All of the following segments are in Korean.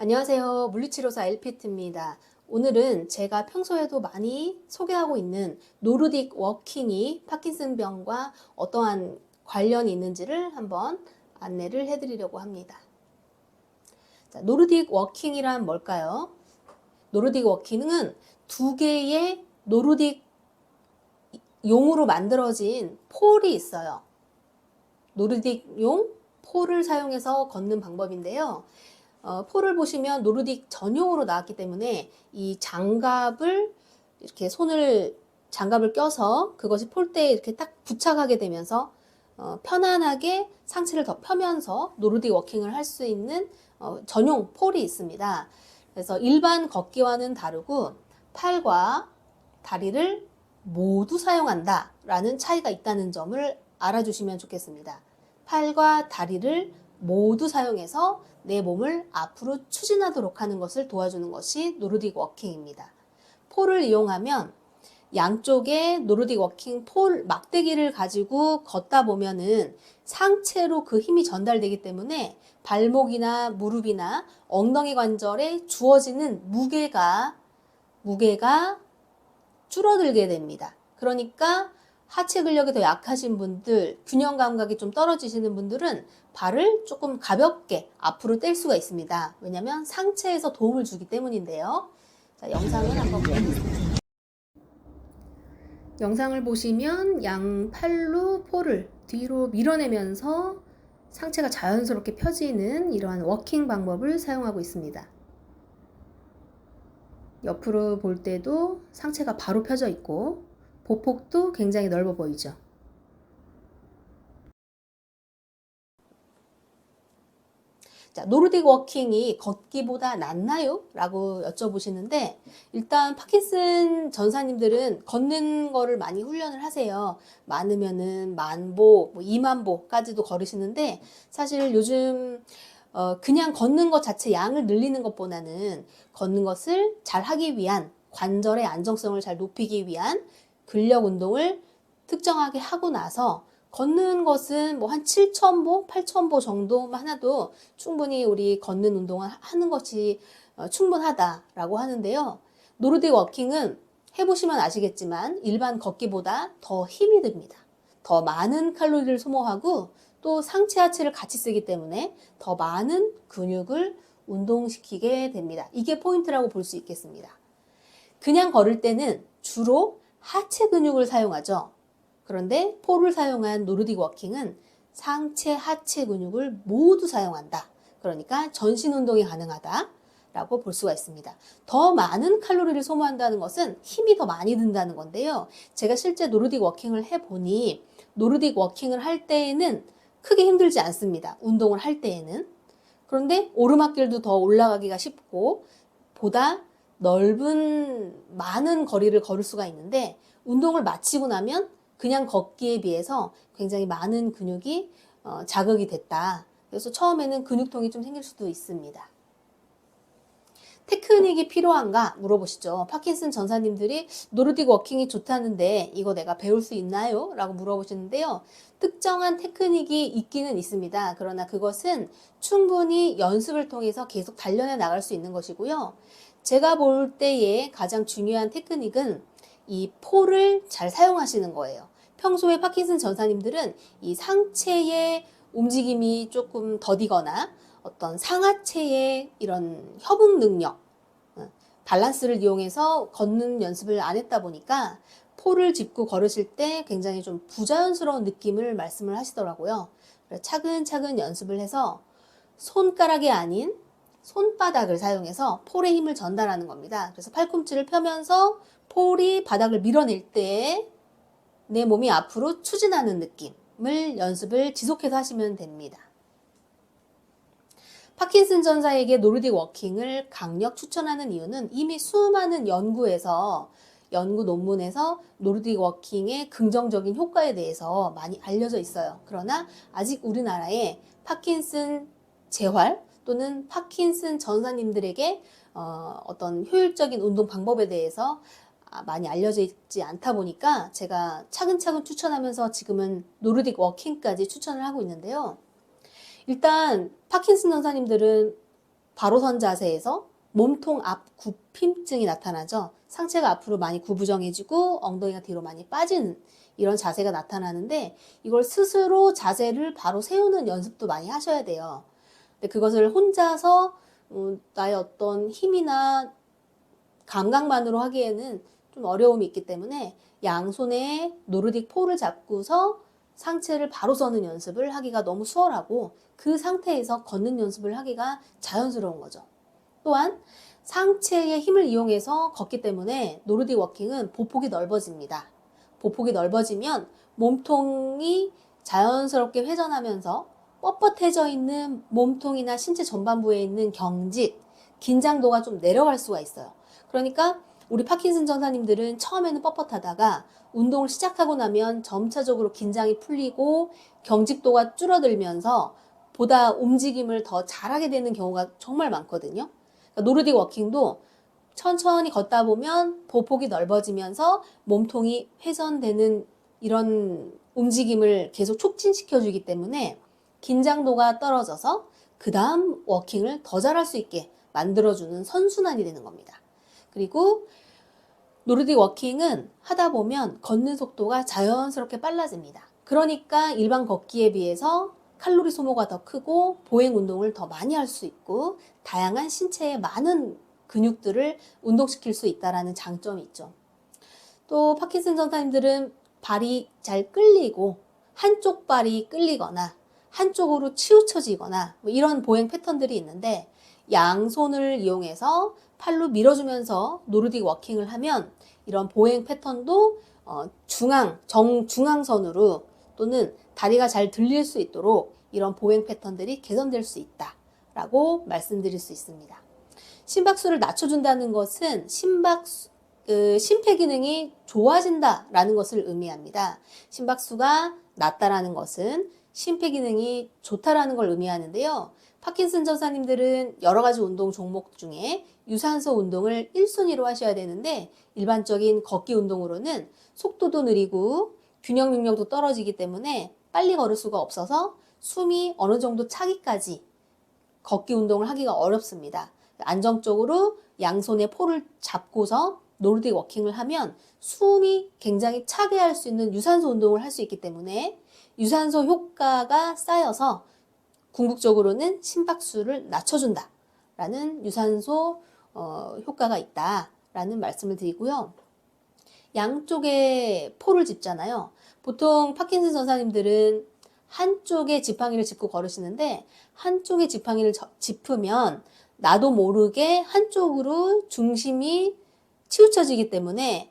안녕하세요. 물리치료사 엘피트입니다. 오늘은 제가 평소에도 많이 소개하고 있는 노르딕 워킹이 파킨슨병과 어떠한 관련이 있는지를 한번 안내를 해드리려고 합니다. 자, 노르딕 워킹이란 뭘까요? 노르딕 워킹은 두 개의 노르딕 용으로 만들어진 폴이 있어요. 노르딕 용 폴을 사용해서 걷는 방법인데요. 어, 폴을 보시면 노르딕 전용으로 나왔기 때문에 이 장갑을 이렇게 손을 장갑을 껴서 그것이 폴대에 이렇게 딱 부착하게 되면서 어, 편안하게 상체를 더 펴면서 노르딕 워킹을 할 수 있는 어, 전용 폴이 있습니다. 그래서 일반 걷기와는 다르고 팔과 다리를 모두 사용한다 라는 차이가 있다는 점을 알아주시면 좋겠습니다. 팔과 다리를 모두 사용해서 내 몸을 앞으로 추진하도록 하는 것을 도와주는 것이 노르딕 워킹입니다. 폴을 이용하면 양쪽에 노르딕 워킹 폴 막대기를 가지고 걷다 보면은 상체로 그 힘이 전달되기 때문에 발목이나 무릎이나 엉덩이 관절에 주어지는 무게가 무게가 줄어들게 됩니다. 그러니까 하체 근력이 더 약하신 분들, 균형 감각이 좀 떨어지시는 분들은 발을 조금 가볍게 앞으로 뗄 수가 있습니다. 왜냐하면 상체에서 도움을 주기 때문인데요. 자, 영상을 한번 보겠습니다. 영상을 보시면 양 팔로 폴을 뒤로 밀어내면서 상체가 자연스럽게 펴지는 이러한 워킹 방법을 사용하고 있습니다. 옆으로 볼 때도 상체가 바로 펴져 있고 보폭도 굉장히 넓어 보이죠. 자, 노르딕 워킹이 걷기보다 낫나요? 라고 여쭤보시는데, 일단 파킨슨 전사님들은 걷는 거를 많이 훈련을 하세요. 많으면은 만보, 뭐 2만보까지도 걸으시는데, 사실 요즘 어, 그냥 걷는 것 자체 양을 늘리는 것보다는 걷는 것을 잘 하기 위한 관절의 안정성을 잘 높이기 위한 근력 운동을 특정하게 하고 나서 걷는 것은 뭐 한 7,000보, 8,000보 정도만 하나도 충분히 우리 걷는 운동을 하는 것이 어, 충분하다라고 하는데요. 노르딕 워킹은 해보시면 아시겠지만 일반 걷기보다 더 힘이 듭니다. 더 많은 칼로리를 소모하고 또 상체 하체를 같이 쓰기 때문에 더 많은 근육을 운동시키게 됩니다. 이게 포인트라고 볼 수 있겠습니다. 그냥 걸을 때는 주로 하체 근육을 사용하죠. 그런데 폴을 사용한 노르딕 워킹은 상체, 하체 근육을 모두 사용한다. 그러니까 전신 운동이 가능하다. 라고 볼 수가 있습니다. 더 많은 칼로리를 소모한다는 것은 힘이 더 많이 든다는 건데요. 제가 실제 노르딕 워킹을 해보니 노르딕 워킹을 할 때에는 크게 힘들지 않습니다. 운동을 할 때에는. 그런데 오르막길도 더 올라가기가 쉽고 보다 넓은 많은 거리를 걸을 수가 있는데 운동을 마치고 나면 그냥 걷기에 비해서 굉장히 많은 근육이 어, 자극이 됐다. 그래서 처음에는 근육통이 좀 생길 수도 있습니다. 테크닉이 필요한가 물어보시죠. 파킨슨 전사님들이 노르딕 워킹이 좋다는데 이거 내가 배울 수 있나요? 라고 물어보시는데요. 특정한 테크닉이 있기는 있습니다. 그러나 그것은 충분히 연습을 통해서 계속 단련해 나갈 수 있는 것이고요. 제가 볼 때의 가장 중요한 테크닉은 이 폴을 잘 사용하시는 거예요. 평소에 파킨슨 전사님들은 이 상체의 움직임이 조금 더디거나 어떤 상하체의 이런 협응 능력, 어, 밸런스를 이용해서 걷는 연습을 안 했다 보니까 폴을 짚고 걸으실 때 굉장히 좀 부자연스러운 느낌을 말씀을 하시더라고요. 차근차근 연습을 해서 손가락이 아닌 손바닥을 사용해서 폴의 힘을 전달하는 겁니다. 그래서 팔꿈치를 펴면서 폴이 바닥을 밀어낼 때 내 몸이 앞으로 추진하는 느낌을 연습을 지속해서 하시면 됩니다. 파킨슨 전사에게 노르딕 워킹을 강력 추천하는 이유는 이미 수많은 연구에서 연구 논문에서 노르딕 워킹의 긍정적인 효과에 대해서 많이 알려져 있어요. 그러나 아직 우리나라에 파킨슨 재활 또는 파킨슨 전사님들에게 어, 어떤 효율적인 운동 방법에 대해서 아, 많이 알려져 있지 않다 보니까 제가 차근차근 추천하면서 지금은 노르딕 워킹까지 추천을 하고 있는데요. 일단 파킨슨 전사님들은 바로 선 자세에서 몸통 앞 굽힘증이 나타나죠. 상체가 앞으로 많이 구부정해지고 엉덩이가 뒤로 많이 빠지는 이런 자세가 나타나는데 이걸 스스로 자세를 바로 세우는 연습도 많이 하셔야 돼요. 근데 그것을 혼자서 음, 나의 어떤 힘이나 감각만으로 하기에는 좀 어려움이 있기 때문에 양손에 노르딕 폴을 잡고서 상체를 바로 서는 연습을 하기가 너무 수월하고 그 상태에서 걷는 연습을 하기가 자연스러운 거죠. 또한 상체의 힘을 이용해서 걷기 때문에 노르딕 워킹은 보폭이 넓어집니다. 보폭이 넓어지면 몸통이 자연스럽게 회전하면서 뻣뻣해져 있는 몸통이나 신체 전반부에 있는 경직, 긴장도가 좀 내려갈 수가 있어요. 그러니까 우리 파킨슨 전사님들은 처음에는 뻣뻣하다가 운동을 시작하고 나면 점차적으로 긴장이 풀리고 경직도가 줄어들면서 보다 움직임을 더 잘하게 되는 경우가 정말 많거든요. 그러니까 노르딕 워킹도 천천히 걷다 보면 보폭이 넓어지면서 몸통이 회전되는 이런 움직임을 계속 촉진시켜 주기 때문에 긴장도가 떨어져서 그 다음 워킹을 더 잘할 수 있게 만들어주는 선순환이 되는 겁니다. 그리고 노르딕 워킹은 하다 보면 걷는 속도가 자연스럽게 빨라집니다. 그러니까 일반 걷기에 비해서 칼로리 소모가 더 크고 보행 운동을 더 많이 할 수 있고 다양한 신체의 많은 근육들을 운동시킬 수 있다라는 장점이 있죠. 또 파킨슨 전사님들은 발이 잘 끌리고 한쪽 발이 끌리거나 한쪽으로 치우쳐지거나 뭐 이런 보행 패턴들이 있는데 양손을 이용해서 팔로 밀어주면서 노르딕 워킹을 하면 이런 보행 패턴도 어, 중앙, 정중앙선으로 또는 다리가 잘 들릴 수 있도록 이런 보행 패턴들이 개선될 수 있다라고 말씀드릴 수 있습니다. 심박수를 낮춰준다는 것은 심박수, 그 심폐 기능이 좋아진다라는 것을 의미합니다. 심박수가 낮다라는 것은 심폐 기능이 좋다라는 걸 의미하는데요. 파킨슨 전사님들은 여러 가지 운동 종목 중에 유산소 운동을 1순위로 하셔야 되는데 일반적인 걷기 운동으로는 속도도 느리고 균형 능력도 떨어지기 때문에 빨리 걸을 수가 없어서 숨이 어느 정도 차기까지 걷기 운동을 하기가 어렵습니다. 안정적으로 양손에 폴을 잡고서 노르딕 워킹을 하면 숨이 굉장히 차게 할 수 있는 유산소 운동을 할 수 있기 때문에 유산소 효과가 쌓여서 궁극적으로는 심박수를 낮춰준다. 라는 유산소 어, 효과가 있다. 라는 말씀을 드리고요. 양쪽에 폴을 짚잖아요. 보통 파킨슨 전사님들은 한쪽에 지팡이를 짚고 걸으시는데 한쪽에 지팡이를 저- 짚으면 나도 모르게 한쪽으로 중심이 치우쳐지기 때문에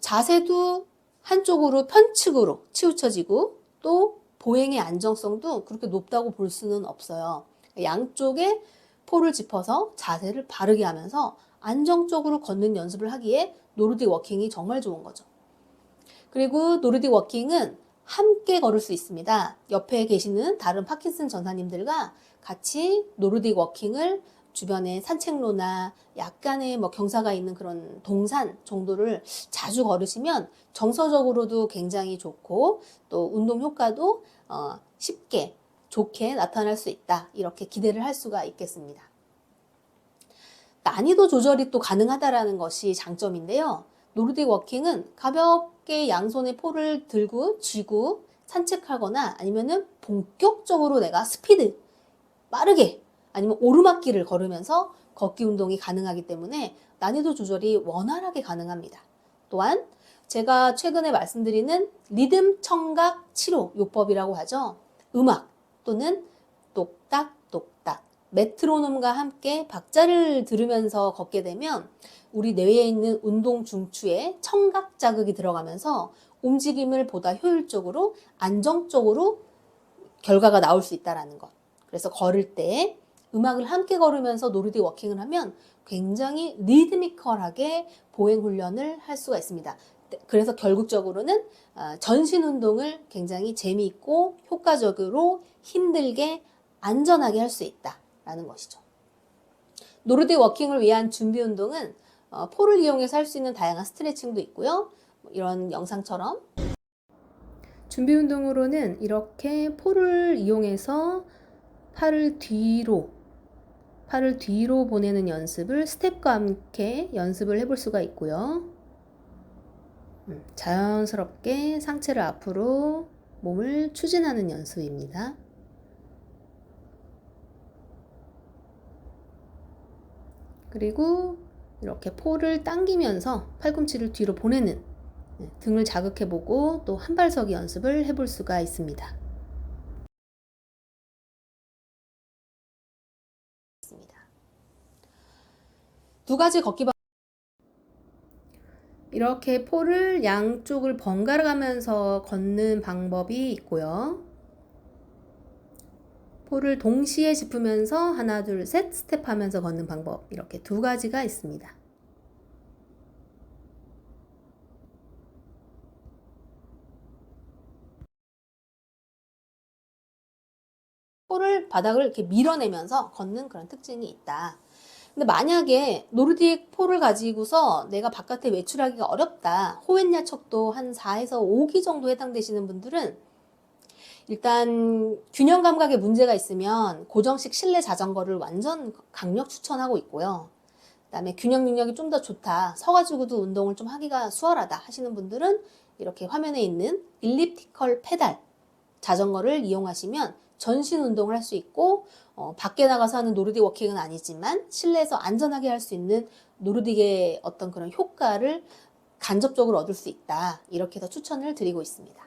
자세도 한쪽으로 편측으로 치우쳐지고 또 보행의 안정성도 그렇게 높다고 볼 수는 없어요. 양쪽에 폴을 짚어서 자세를 바르게 하면서 안정적으로 걷는 연습을 하기에 노르딕 워킹이 정말 좋은 거죠. 그리고 노르딕 워킹은 함께 걸을 수 있습니다. 옆에 계시는 다른 파킨슨 전사님들과 같이 노르딕 워킹을 주변에 산책로나 약간의 뭐 경사가 있는 그런 동산 정도를 자주 걸으시면 정서적으로도 굉장히 좋고 또 운동 효과도 어, 쉽게 좋게 나타날 수 있다. 이렇게 기대를 할 수가 있겠습니다. 난이도 조절이 또 가능하다라는 것이 장점인데요. 노르딕 워킹은 가볍게 양손에 폴을 들고 쥐고 산책하거나 아니면은 본격적으로 내가 스피드 빠르게 아니면 오르막길을 걸으면서 걷기 운동이 가능하기 때문에 난이도 조절이 원활하게 가능합니다. 또한 제가 최근에 말씀드리는 리듬 청각 치료 요법이라고 하죠. 음악 또는 똑딱 똑딱 메트로놈과 함께 박자를 들으면서 걷게 되면 우리 뇌에 있는 운동 중추에 청각 자극이 들어가면서 움직임을 보다 효율적으로 안정적으로 결과가 나올 수 있다라는 것. 그래서 걸을 때 음악을 함께 걸으면서 노르딕 워킹을 하면 굉장히 리드미컬하게 보행 훈련을 할 수가 있습니다. 그래서 결국적으로는 아, 전신 운동을 굉장히 재미있고 효과적으로 힘들게 안전하게 할 수 있다라는 것이죠. 노르딕 워킹을 위한 준비 운동은 어, 폴을 이용해서 할 수 있는 다양한 스트레칭도 있고요. 뭐 이런 영상처럼 준비 운동으로는 이렇게 폴을 이용해서 팔을 뒤로 팔을 뒤로 보내는 연습을 스텝과 함께 연습을 해볼 수가 있고요. 음, 자연스럽게 상체를 앞으로 몸을 추진하는 연습입니다. 그리고 이렇게 폴을 당기면서 팔꿈치를 뒤로 보내는 네, 등을 자극해보고 또 한발서기 연습을 해볼 수가 있습니다. 두 가지 걷기 방 이렇게 폴을 양쪽을 번갈아 가면서 걷는 방법이 있고요. 폴을 동시에 짚으면서 하나, 둘, 셋 스텝 하면서 걷는 방법. 이렇게 두 가지가 있습니다. 폴을 바닥을 이렇게 밀어내면서 걷는 그런 특징이 있다. 근데 만약에 노르딕 폴을 가지고서 내가 바깥에 외출하기가 어렵다. 호흡야척도 한 4에서 5기 정도 해당되시는 분들은 일단 균형 감각에 문제가 있으면 고정식 실내 자전거를 완전 강력 추천하고 있고요. 그다음에 균형 능력이 좀 더 좋다. 서 가지고도 운동을 좀 하기가 수월하다 하시는 분들은 이렇게 화면에 있는 일리프티컬 페달 자전거를 이용하시면 전신 운동을 할 수 있고 어, 밖에 나가서 하는 노르딕 워킹은 아니지만 실내에서 안전하게 할 수 있는 노르딕의 어떤 그런 효과를 간접적으로 얻을 수 있다. 이렇게 해서 추천을 드리고 있습니다.